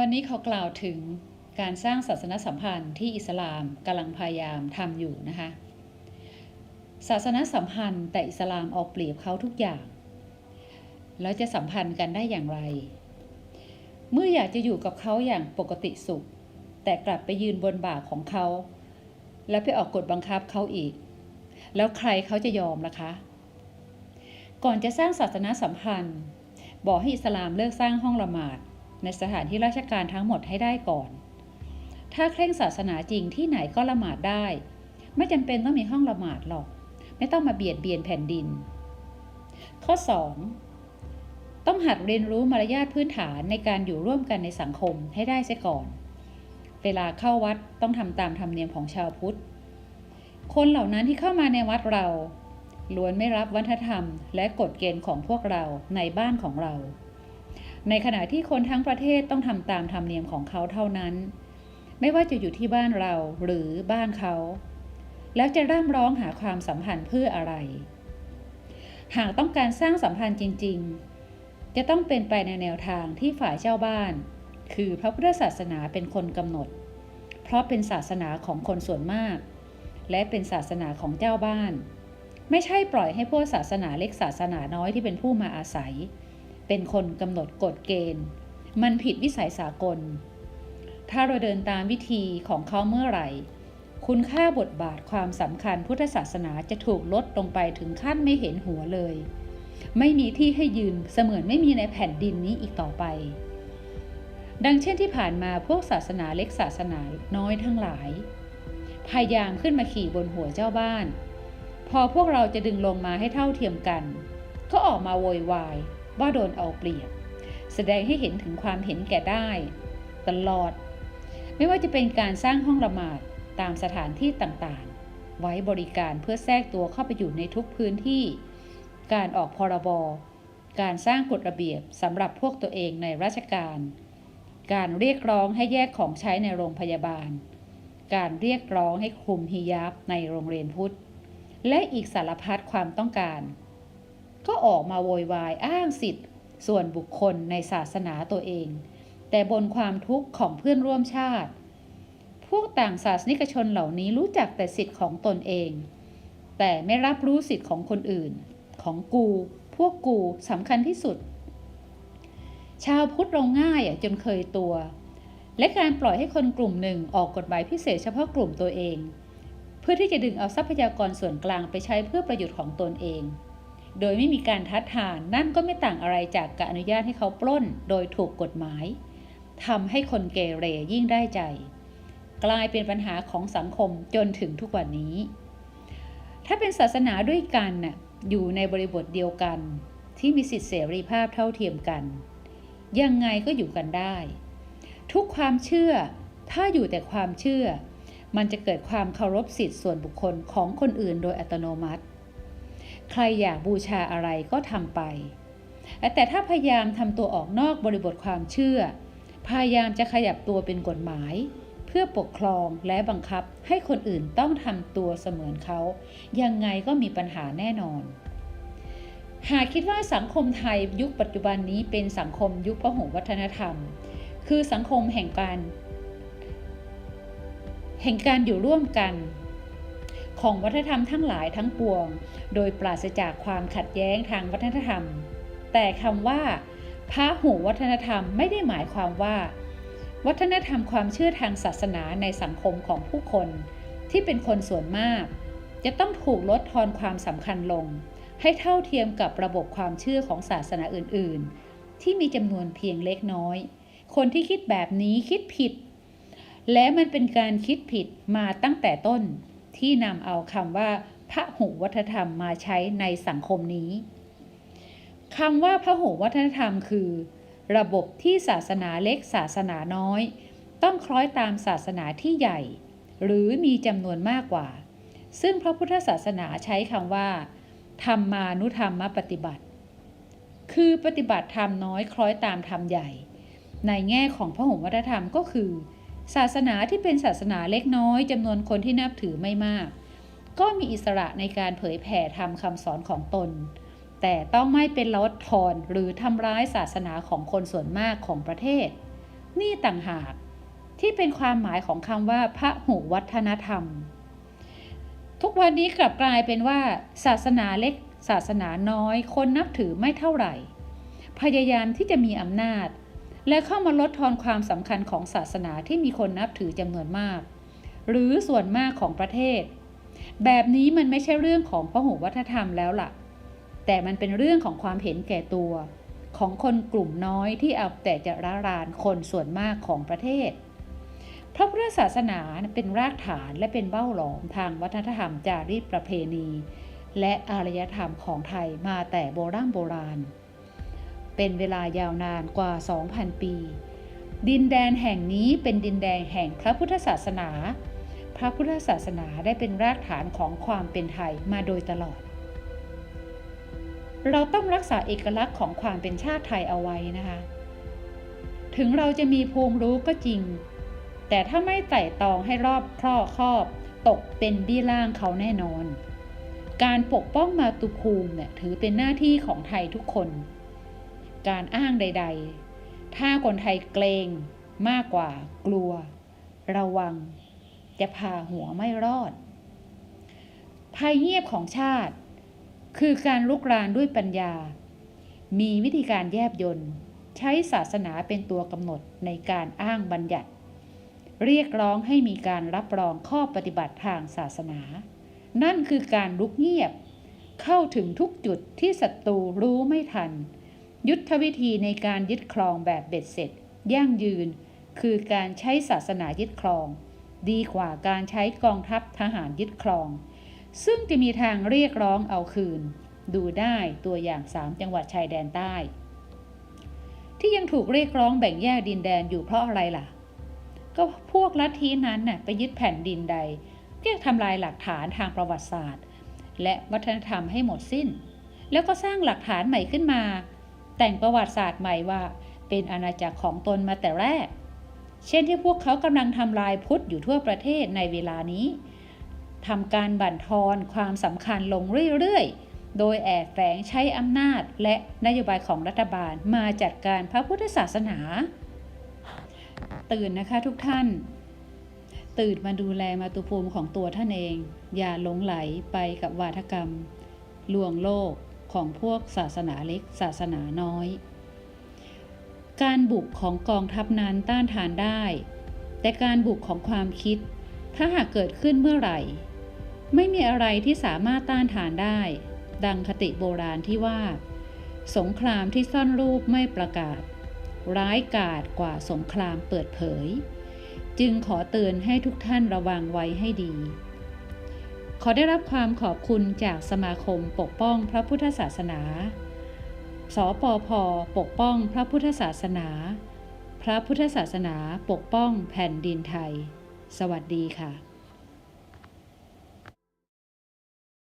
วันนี้เขากล่าวถึงการสร้างศาสนสัมพันธ์ที่อิสลามกำลังพยายามทำอยู่นะคะ ศาสนสัมพันธ์แต่อิสลามเอาเปรียบเขาทุกอย่าง แล้วจะสัมพันธ์กันได้อย่างไร เมื่ออยากจะอยู่กับเขาอย่างปกติสุข แต่กลับไปยืนบนบ่าของเขา แล้วไปออกกฎบังคับเขาอีก แล้วใครเขาจะยอมล่ะคะ ก่อนจะสร้างศาสนสัมพันธ์ บอกให้อิสลามเลิกสร้างห้องละหมาด ในสถานที่ราชการทั้งหมดให้ได้ก่อน ถ้าเคร่งศาสนาจริงที่ไหนก็ละหมาดได้ ไม่จำเป็นต้องมีห้องละหมาดหรอก ไม่ต้องมาเบียดเบียนแผ่นดิน ข้อ 2. ต้องหัดเรียนรู้มารยาทพื้นฐานในการอยู่ร่วมกันในสังคมให้ได้เสียก่อน เวลาเข้าวัดต้องทำตามธรรมเนียมของชาวพุทธ คนเหล่านั้นที่เข้ามาในวัดเราล้วนไม่รับวัฒนธรรมและกฎเกณฑ์ของพวกเราในบ้านของเรา ในขณะที่คนทั้งประเทศต้องทำตามธรรมเนียมของเขาเท่านั้น ไม่ว่าจะอยู่ที่บ้านเราหรือบ้านเขา แล้วจะร่ำร้องหาความสัมพันธ์เพื่ออะไร หากต้องการสร้างสัมพันธ์จริง ๆ จะต้องเป็นไปในแนวทางที่ฝ่ายเจ้าบ้าน คือพระพุทธศาสนาเป็นคนกำหนด เพราะเป็นศาสนาของคนส่วนมาก และเป็นศาสนาของเจ้าบ้าน ไม่ใช่ปล่อยให้พวกศาสนาเล็กศาสนาน้อยที่เป็นผู้มาอาศัย เป็นคนกำหนดกฎเกณฑ์ มันผิดวิสัยสากล ถ้าเราเดินตามวิธีของเขาเมื่อไหร่ คุณค่าบทบาทความสำคัญพุทธศาสนาจะถูกลดลงไปถึงขั้นไม่เห็นหัวเลย ไม่มีที่ให้ยืนเสมือนไม่มีในแผ่นดินนี้อีกต่อไป ดังเช่นที่ผ่านมาพวกศาสนาเล็กศาสนาน้อยทั้งหลาย พยายามขึ้นมาขี่บนหัวเจ้าบ้าน พอพวกเราจะดึงลงมาให้เท่าเทียมกัน ก็ออกมาโวยวาย ว่าโดนเอาเปรียบ แสดงให้เห็นถึงความเห็นแก่ได้ ตลอด ไม่ว่าจะเป็นการสร้างห้องละหมาดตามสถานที่ต่างๆ ไว้บริการเพื่อแทรกตัวเข้าไปอยู่ในทุกพื้นที่ การออกพรบการสร้างกฎระเบียบสำหรับพวกตัวเองในราชการ การเรียกร้องให้แยกของใช้ในโรงพยาบาล การเรียกร้องให้คลุมฮิญาบในโรงเรียนพุทธ และอีกสารพัดความต้องการ ก็ออกมาโวยวายอ้างสิทธิ์ ส่วนบุคคลในศาสนาตัวเอง แต่บนความทุกข์ของเพื่อนร่วมชาติ พวกต่างศาสนิกชนเหล่านี้รู้จักแต่สิทธิ์ของตนเอง แต่ไม่รับรู้สิทธิ์ของคนอื่น ของกู พวกกูสำคัญที่สุด ชาวพุทธเราง่ายจนเคยตัว และการปล่อยให้คนกลุ่มหนึ่งออกกฎหมายพิเศษเฉพาะกลุ่มตัวเอง เพื่อที่จะดึงเอาทรัพยากรส่วนกลางไปใช้เพื่อประโยชน์ของตนเอง โดยไม่มีการทัดทานนั่นก็ไม่ต่างอะไรจากการอนุญาตให้เขาปล้นโดยถูกกฎหมายทำให้คนเกเรยิ่งได้ใจ กลายเป็นปัญหาของสังคมจนถึงทุกวันนี้ ถ้าเป็นศาสนาด้วยกันน่ะอยู่ในบริบทเดียวกัน ที่มีสิทธิเสรีภาพเท่าเทียมกัน ยังไงก็อยู่กันได้ ทุกความเชื่อ ถ้าอยู่แต่ความเชื่อ มันจะเกิดความเคารพสิทธิส่วนบุคคลของคนอื่นโดยอัตโนมัติ ใครอยากบูชาอะไรก็ทำไป แต่ถ้าพยายามทำตัวออกนอกบริบทความเชื่อ พยายามจะขยับตัวเป็นกฎหมาย เพื่อปกครองและบังคับให้คนอื่นต้องทำตัวเสมือนเขา ยังไงก็มีปัญหาแน่นอน หากคิดว่าสังคมไทยยุคปัจจุบันนี้เป็นสังคมยุคพหุวัฒนธรรม คือสังคมแห่งการแห่งการอยู่ร่วมกัน ของวัฒนธรรมทั้งหลายทั้งปวง โดยปราศจากความขัดแย้งทางวัฒนธรรม แต่คำว่าพระหูวัฒนธรรมไม่ได้หมายความว่า วัฒนธรรมความเชื่อทางศาสนาในสังคมของผู้คน ที่เป็นคนส่วนมาก จะต้องถูกลดทอนความสำคัญลง ให้เท่าเทียมกับระบบความเชื่อของศาสนาอื่น ๆ ที่มีจำนวนเพียงเล็กน้อย คนที่คิดแบบนี้คิดผิด และมันเป็นการคิดผิดมาตั้งแต่ต้น ที่นำเอาคำว่าพระหูวัฒธรรมมาใช้ในสังคมนี้คำว่าพระหูวัฒธรรมคือ ระบบที่ศาสนาเล็กศาสนาน้อย ต้องคล้อยตามศาสนาที่ใหญ่ หรือมีจำนวนมากกว่า ซึ่งพระพุทธศาสนาใช้คำว่า ธรรมานุธรรมปฏิบัติ คือปฏิบัติธรรมน้อยคล้อยตามธรรมใหญ่ ในแง่ของพระหุวัฒธรรมก็คือ ศาสนาที่เป็นศาสนาเล็กน้อยจำนวนคนที่นับถือไม่มาก ก็มีอิสระในการเผยแผ่ธรรมคำสอนของตน แต่ต้องไม่เป็นลดทอนหรือทำร้ายศาสนาของคนส่วนมากของประเทศ นี่ต่างหากที่เป็นความหมายของคำว่าพระหุวัฒนธรรม ทุกวันนี้กลับกลายเป็นว่า ศาสนาเล็ก ศาสนาน้อย คนนับถือไม่เท่าไหร่ พยายามที่จะมีอำนาจ และเข้ามาลดทอนความสำคัญของศาสนาที่มีคนนับถือจำนวนมาก หรือส่วนมากของประเทศ แบบนี้มันไม่ใช่เรื่องของพหุวัฒนธรรมแล้วล่ะ แต่มันเป็นเรื่องของความเห็นแก่ตัว ของคนกลุ่มน้อยที่เอาแต่จะระรานคนส่วนมากของประเทศ พระพุทธศาสนาเป็นรากฐานและเป็นเบ้าหลอมทางวัฒนธรรมจารีตประเพณี และอารยธรรมของไทยมาแต่โบราณโบราณ เป็นเวลายาวนานกว่า 2,000 ปี ดินแดนแห่งนี้เป็นดินแดนแห่งพระพุทธศาสนา พระพุทธศาสนาได้เป็นรากฐานของความเป็นไทยมาโดยตลอด เราต้องรักษาเอกลักษณ์ของความเป็นชาติไทยเอาไว้นะคะ ถึงเราจะมีภูมิรู้ก็จริง แต่ถ้าไม่ไต่ตองให้รอบครอบครอบตกเป็นบี้ล่างเขาแน่นอน การปกป้องมาตุภูมิเนี่ยถือเป็นหน้าที่ของไทยทุกคน การอ้างใด ๆ ถ้าคนไทยเกรงมากกว่ากลัว ระวัง จะพาหัวไม่รอด ภัยเงียบของชาติ คือการลุกรานด้วยปัญญา มีวิธีการแยบยนต์ใช้ศาสนาเป็นตัวกำหนดในการอ้างบัญญัติ เรียกร้องให้มีการรับรองข้อปฏิบัติทางศาสนา นั่นคือการลุกเงียบ เข้าถึงทุกจุดที่ศัตรูรู้ไม่ทัน ยุทธวิธีในการยึดครองแบบเบ็ดเสร็จ ยั่งยืน คือการใช้ศาสนายึดครอง ดีกว่าการใช้กองทัพทหารยึดครอง ซึ่งจะมีทางเรียกร้องเอาคืน ดูได้ตัวอย่าง 3 จังหวัดชายแดนใต้ ที่ยังถูกเรียกร้องแบ่งแยกดินแดนอยู่เพราะอะไรล่ะ ก็พวกลัทธินั้นน่ะไปยึดแผ่นดินใดเรียกทำลายหลักฐานทางประวัติศาสตร์ และวัฒนธรรมให้หมดสิ้น แล้วก็สร้างหลักฐานใหม่ขึ้นมา แต่งประวัติศาสตร์ใหม่ว่า เป็นอาณาจักรของตนมาแต่แรก เช่นที่พวกเขากำลังทำลายพุทธอยู่ทั่วประเทศในเวลานี้ทำการบั่นทอนความสำคัญลงเรื่อยๆ โดยแอบแฝงใช้อำนาจและนโยบายของรัฐบาลมาจัดการพระพุทธศาสนา ตื่นนะคะทุกท่าน ตื่นมาดูแลมาตุภูมิของตัวท่านเอง อย่าหลงไหลไปกับวาทกรรม ลวงโลก ของพวกศาสนาเล็กศาสนาน้อย การบุกของกองทัพนั้นต้านทานได้ แต่การบุกของความคิด ถ้าหากเกิดขึ้นเมื่อไหร่ ไม่มีอะไรที่สามารถต้านทานได้ ดังคติโบราณที่ว่า สงครามที่ซ่อนรูปไม่ประกาศ ร้ายกาจกว่าสงครามเปิดเผย จึงขอเตือนให้ทุกท่านระวังไว้ให้ดี ขอได้รับความขอบคุณจากสมาคมปกป้องพระพุทธศาสนา สปพปกป้องพระพุทธศาสนา พระพุทธศาสนาปกป้องแผ่นดินไทย สวัสดีค่ะ